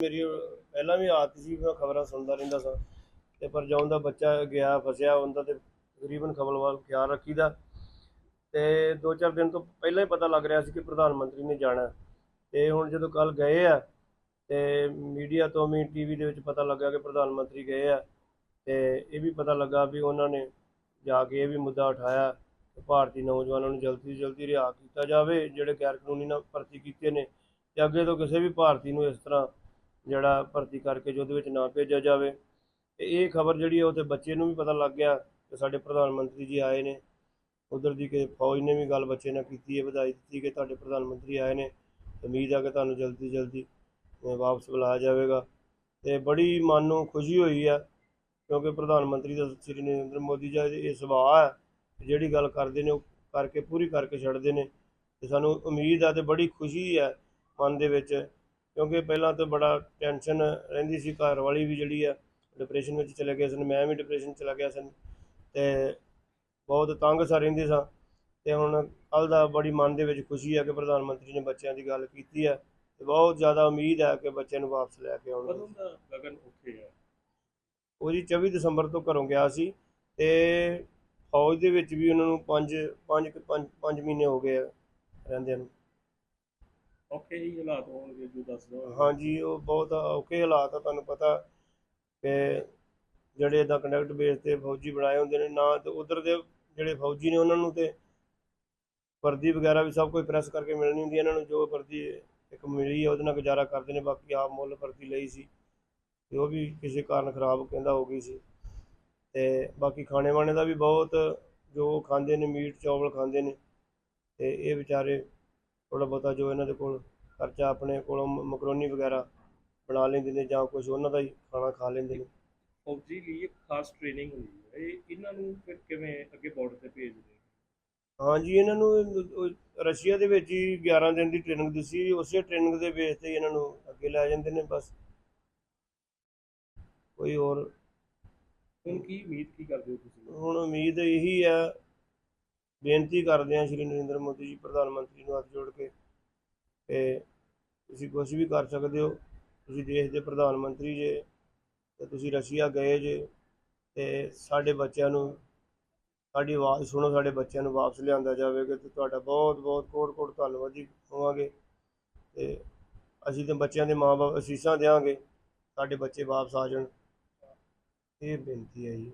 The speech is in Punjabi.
ਮੇਰੀ ਪਹਿਲਾਂ ਵੀ ਆਦਤ ਸੀ ਮੈਂ ਖਬਰਾਂ ਸੁਣਦਾ ਰਹਿੰਦਾ ਸਾਂ ਤੇ ਪਰ ਜਦੋਂ ਦਾ ਬੱਚਾ ਗਿਆ, ਫਸਿਆ ਉਹਦਾ ਤੇ ਤਕਰੀਬਨ ਖਬਰ ਵੱਲ ਖਿਆਲ ਰੱਖੀਦਾ ਤੇ ਦੋ ਚਾਰ ਦਿਨ ਤੋਂ ਪਹਿਲਾਂ ਹੀ ਪਤਾ ਲੱਗ ਰਿਹਾ ਸੀ ਕਿ ਪ੍ਰਧਾਨ ਮੰਤਰੀ ਨੇ ਜਾਣਾ ਤੇ ਹੁਣ ਜਦੋਂ ਕੱਲ ਗਏ ਆ ਤੇ ਮੀਡੀਆ ਤੋਂ ਵੀ ਟੀਵੀ ਦੇ ਵਿੱਚ ਪਤਾ ਲੱਗਾ ਕਿ ਪ੍ਰਧਾਨ ਮੰਤਰੀ ਗਏ ਆ ਤੇ ਇਹ ਵੀ ਪਤਾ ਲੱਗਾ ਵੀ ਉਹਨਾਂ ਨੇ ਜਾ ਕੇ ਇਹ ਵੀ ਮੁੱਦਾ ਉਠਾਇਆ ਕਿ ਭਾਰਤੀ ਨੌਜਵਾਨਾਂ ਨੂੰ ਜਲਦੀ ਤੋਂ ਜਲਦੀ ਰਿਹਾ ਕੀਤਾ ਜਾਵੇ, ਜਿਹੜੇ ਗੈਰ ਕਾਨੂੰਨੀ ਨਾਲ ਭਰਤੀ ਕੀਤੇ ਨੇ ਤੇ ਅੱਗੇ ਤੋਂ ਕਿਸੇ ਵੀ ਭਾਰਤੀ ਨੂੰ ਇਸ ਤਰ੍ਹਾਂ ਜਿਹੜਾ ਭਰਤੀ ਕਰਕੇ ਯੁੱਧ ਵਿੱਚ ਨਾ ਭੇਜਿਆ ਜਾਵੇ। ਤੇ ਇਹ ਖਬਰ ਜਿਹੜੀ ਹੈ ਉਹ ਤੇ ਬੱਚੇ ਨੂੰ ਵੀ ਪਤਾ ਲੱਗ ਗਿਆ ਕਿ ਸਾਡੇ ਪ੍ਰਧਾਨ ਮੰਤਰੀ ਜੀ ਆਏ ਨੇ। ਉਧਰ ਦੀ ਕਿ ਫੌਜ ਨੇ ਵੀ ਗੱਲ ਬੱਚੇ ਨਾਲ ਕੀਤੀ ਹੈ, ਵਧਾਈ ਦਿੱਤੀ ਕਿ ਤੁਹਾਡੇ ਪ੍ਰਧਾਨ ਮੰਤਰੀ ਆਏ ਨੇ। ਉਮੀਦ ਆ ਕਿ ਤੁਹਾਨੂੰ ਜਲਦੀ ਜਲਦੀ ਵਾਪਸ ਬੁਲਾਇਆ ਜਾਵੇਗਾ। ਤੇ ਬੜੀ ਮਨ ਨੂੰ ਖੁਸ਼ੀ ਹੋਈ ਆ, ਕਿਉਂਕਿ ਪ੍ਰਧਾਨ ਮੰਤਰੀ ਦਾ ਸ੍ਰੀ ਨਰਿੰਦਰ ਮੋਦੀ ਜੀ ਇਹ ਸੁਭਾਅ ਹੈ ਜਿਹੜੀ ਗੱਲ ਕਰਦੇ ਨੇ, ਉਹ ਕਰਕੇ ਪੂਰੀ ਕਰਕੇ ਛੱਡਦੇ ਨੇ। ਤੇ ਸਾਨੂੰ ਉਮੀਦ ਆ ਤੇ ਬੜੀ ਖੁਸ਼ੀ ਹੈ ਮਨ ਦੇ ਵਿੱਚ ਕਿਉਂਕਿ ਪਹਿਲਾਂ ਤਾਂ ਬੜਾ ਟੈਨਸ਼ਨ ਰਹਿੰਦੀ ਸੀ ਘਰ ਵਾਲੀ ਵੀ ਜਿਹੜੀ ਆ ਡਿਪਰੈਸ਼ਨ ਵਿੱਚ ਚਲੇ ਗਏ ਸਨ ਮੈਂ ਵੀ ਡਿਪਰੈਸ਼ਨ ਚਲਾ ਗਿਆ ਸਨ ਤੇ ਬਹੁਤ ਤੰਗ ਸਾ ਰਹਿੰਦੇ ਸਾਂ ਤੇ ਹੁਣ ਕੱਲ ਦਾ ਬੜੀ ਮਨ ਦੇ ਵਿੱਚ ਖੁਸ਼ੀ ਹੈ ਕਿ ਪ੍ਰਧਾਨ ਮੰਤਰੀ ਨੇ ਬੱਚਿਆਂ ਦੀ ਗੱਲ ਕੀਤੀ ਹੈ ਤੇ ਬਹੁਤ ਜ਼ਿਆਦਾ ਉਮੀਦ ਹੈ ਕਿ ਬੱਚਿਆਂ ਨੂੰ ਵਾਪਸ ਲੈ ਕੇ ਆਉਣਗੇ। ਕਦੋਂ ਦਾ ਗਗਨ ਉੱਥੇ ਹੈ ਉਹ ਜੀ 24 ਦਸੰਬਰ ਤੋਂ ਘਰੋਂ ਗਿਆ ਸੀ ਤੇ ਫੌਜ ਦੇ ਵਿੱਚ ਵੀ ਉਹਨਾਂ ਨੂੰ 5 5 5 ਮਹੀਨੇ ਹੋ ਗਏ ਆ ਰਹਿੰਦਿਆਂ ਨੂੰ। ਔਖੇ ਹੀ ਹਾਲਾਤ ਹੋਣਗੇ ਜੋ ਦੱਸ ਦੋ ਹਾਂਜੀ, ਉਹ ਬਹੁਤ ਔਖੇ ਹਾਲਾਤ ਆ, ਤੁਹਾਨੂੰ ਪਤਾ ਕਿ ਜਿਹੜੇ ਇਦਾਂ ਕੰਡਕਟ ਬੇਸ ਤੇ ਫੌਜੀ ਬਣਾਏ ਹੁੰਦੇ ਨੇ, ਨਾ ਤੇ ਉਧਰ ਦੇ ਜਿਹੜੇ ਫੌਜੀ ਨੇ ਉਹਨਾਂ ਨੂੰ ਤੇ ਵਰਦੀ ਵਗੈਰਾ ਵੀ ਸਭ ਕੁਝ ਪ੍ਰੈਸ ਕਰਕੇ ਮਿਲਣੀ ਹੁੰਦੀ ਹੈ ਇਹਨਾਂ ਨੂੰ ਜੋ ਵਰਦੀ ਇੱਕ ਮਿਲੀ ਹੈ ਉਹਦੇ ਨਾਲ ਗੁਜ਼ਾਰਾ ਕਰਦੇ ਨੇ, ਬਾਕੀ ਆਪ ਮੁੱਲ ਵਰਦੀ ਲਈ ਸੀ। ਤੇ ਉਹ ਵੀ ਕਿਸੇ ਕਾਰਨ ਖਰਾਬ ਕਹਿੰਦਾ ਹੋ ਗਈ ਸੀ। ਤੇ ਬਾਕੀ ਖਾਣੇ ਵਾਣੇ ਦਾ ਵੀ ਬਹੁਤ ਜੋ ਖਾਂਦੇ ਨੇ, ਮੀਟ, ਚੌਲ ਖਾਂਦੇ ਨੇ, ਤੇ ਇਹ ਵਿਚਾਰੇ ਥੋੜਾ ਬਹੁਤਾ ਜੋ ਇਹਨਾਂ ਦੇ ਕੋਲ ਖਰਚਾ ਆਪਣੇ ਕੋਲੋਂ ਮਕਰੋਨੀ ਵਗੈਰਾ ਬਣਾ ਲੈਂਦੇ ਨੇ ਜਾਂ ਕੁਝ ਉਹਨਾਂ ਦਾ ਹੀ ਖਾਣਾ ਖਾ ਲੈਂਦੇ ਨੇ। ਫੌਜੀ ਲਈ ਇੱਕ ਖਾਸ ਟ੍ਰੇਨਿੰਗ ਹੁੰਦੀ ਹੈ। ਇਹ ਇਹਨਾਂ ਨੂੰ ਫਿਰ ਕਿਵੇਂ ਅੱਗੇ ਬਾਰਡਰ ਤੇ ਭੇਜਦੇ ਹਾਂਜੀ ਇਹਨਾਂ ਨੂੰ ਰਸ਼ੀਆ ਦੇ ਵਿੱਚ ਹੀ 11 ਦਿਨ ਦੀ ਟ੍ਰੇਨਿੰਗ ਦਿੱਤੀ ਉਸੇ ਟ੍ਰੇਨਿੰਗ ਦੇ ਬੇਸ ਤੇ ਇਹਨਾਂ ਨੂੰ ਅੱਗੇ ਲੈ ਜਾਂਦੇ ਨੇ ਬਸ। ਕੋਈ ਹੋਰ ਹੁਣ ਕੀ ਉਮੀਦ ਕੀ ਕਰਦੇ ਹੋ ਤੁਸੀਂ? ਹੁਣ ਉਮੀਦ ਇਹੀ ਹੈ ਬੇਨਤੀ ਕਰਦੇ ਹਾਂ ਸ਼੍ਰੀ ਨਰਿੰਦਰ ਮੋਦੀ ਜੀ, ਪ੍ਰਧਾਨ ਮੰਤਰੀ ਨੂੰ ਹੱਥ ਜੋੜ ਕੇ ਕਿ ਤੁਸੀਂ ਕੁਝ ਵੀ ਕਰ ਸਕਦੇ ਹੋ, ਤੁਸੀਂ ਦੇਸ਼ ਦੇ ਪ੍ਰਧਾਨ ਮੰਤਰੀ ਜੇ ਤੇ ਤੁਸੀਂ ਰਸ਼ੀਆ ਗਏ ਜੇ ਤੇ ਸਾਡੇ ਬੱਚਿਆਂ ਨੂੰ ਸਾਡੀ ਆਵਾਜ਼ ਸੁਣੋ, ਸਾਡੇ ਬੱਚਿਆਂ ਨੂੰ ਵਾਪਸ ਲਿਆਂਦਾ ਜਾਵੇਗਾ ਤੇ ਤੁਹਾਡਾ ਬਹੁਤ ਬਹੁਤ ਕੋਟ ਕੋਟ ਧੰਨਵਾਦੀ ਹੋਵਾਂਗੇ ਤੇ ਅਸੀਂ ਤੇ ਬੱਚਿਆਂ ਦੇ ਮਾਪੇ ਅਸੀਸਾਂ ਦੇਵਾਂਗੇ ਸਾਡੇ ਬੱਚੇ ਵਾਪਸ ਆ ਜਾਣ। ਇਹ ਬੇਨਤੀ ਹੈ ਜੀ।